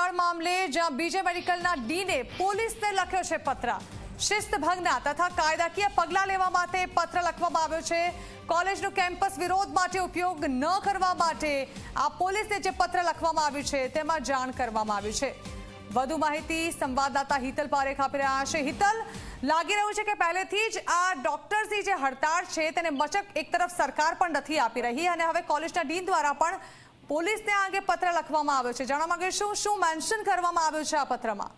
હડતાળ મામલે જ્યાં બીજે મેડિકલના ડીને પોલીસને લખ્યો છે પત્ર શિસ્ત ભંગના તથા કાયદાકીય પગલાં લેવા માટે પત્ર લખવામાં આવ્યો છે. કોલેજનું કેમ્પસ વિરોધ માટે ઉપયોગ ન કરવા માટે આ પોલીસને જે પત્ર લખવામાં આવ્યું છે તેમાં જાણ કરવામાં આવ્યું છે. વધુ માહિતી સંવાદદાતા હિતલ પારેખ આપી રહ્યા છે. હિતલ, લાગી રહ્યું છે કે પહેલેથી જ આ ડોક્ટર્સની જે હડતાળ છે તેને મચક એક તરફ સરકાર પણ નથી આપી રહી અને હવે કોલેજના ડીન દ્વારા પણ પોલીસને આ અંગે પત્ર લખવામાં આવ્યો છે. જાણવા માંગે શું મેન્શન કરવામાં આવ્યું છે આ પત્રમાં?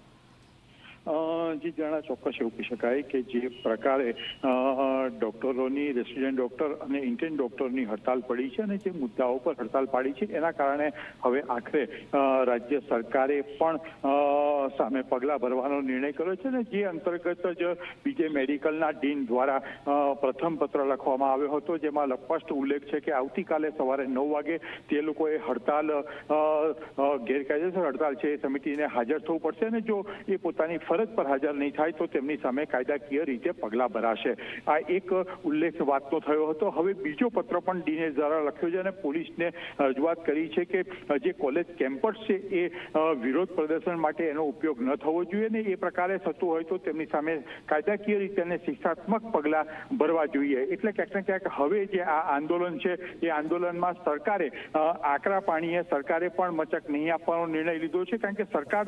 જે, જાણા ચોક્કસ એવું કહી શકાય કે જે પ્રકારે ડોક્ટરોની, રેસિડેન્ટ ડોક્ટર અને ઇન્ટેન્ટ ડોક્ટરની હડતાલ પડી છે અને જે મુદ્દાઓ પર હડતાલ પાડી છે, એના કારણે હવે આખરે રાજ્ય સરકારે પણ સામે પગલાં ભરવાનો નિર્ણય કર્યો છે ને જે અંતર્ગત જ બીજે મેડિકલના ડીન દ્વારા પ્રથમ પત્ર લખવામાં આવ્યો હતો, જેમાં સ્પષ્ટ ઉલ્લેખ છે કે આવતીકાલે સવારે નવ વાગે તે લોકોએ હડતાલ ગેરકાયદેસર હડતાલ છે એ સમિતિને હાજર થવું પડશે અને જો એ પોતાની ફરજ પર હાજર નહીં થાય તો તેમની સામે કાયદાકીય રીતે પગલાં ભરાશે. આ એક ઉલ્લેખ વાતનો થયો હતો. હવે બીજો પત્ર પણ ડીને દ્વારા લખ્યો છે અને પોલીસને રજૂઆત કરી છે કે જે કોલેજ કેમ્પસ છે એ વિરોધ પ્રદર્શન માટે એનો ઉપયોગ ન થવો જોઈએ ને એ પ્રકારે થતું હોય તો તેમની સામે કાયદાકીય રીતે અને શિક્ષાત્મક પગલાં ભરવા જોઈએ. એટલે ક્યાંક ને ક્યાંક હવે જે આ આંદોલન છે, એ આંદોલનમાં સરકારે આકરા પાણીએ સરકારે પણ મચક નહીં આપવાનો નિર્ણય લીધો છે. કારણ કે સરકાર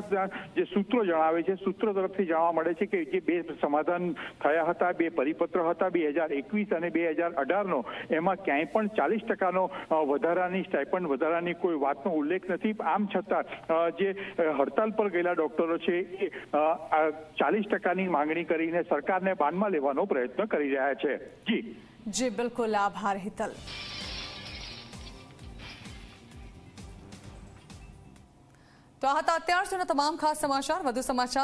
જે સૂત્રો જણાવે છે, સૂત્રો તરફથી જાણવા મળે છે કે જે બે સમાધાન થયા હતા, બે પરિપત્ર હતા, બે હજાર એકવીસ અને બે હજાર અઢારનો, એમાં ક્યાંય પણ ચાલીસ ટકાનો વધારાની સ્ટાઇપન્ડ વધારાની કોઈ વાતનો ઉલ્લેખ નથી. આમ છતાં જે હડતાલ પર ગયેલા ડોક્ટરો છે એ ચાલીસ ટકાની માંગણી કરીને સરકારને બાનમાં લેવાનો પ્રયત્ન કરી રહ્યા છે. જી. જી, બિલકુલ. આભાર, હિતલ. તો આ હતા અત્યાર સુધીના તમામ ખાસ સમાચાર. વધુ સમાચાર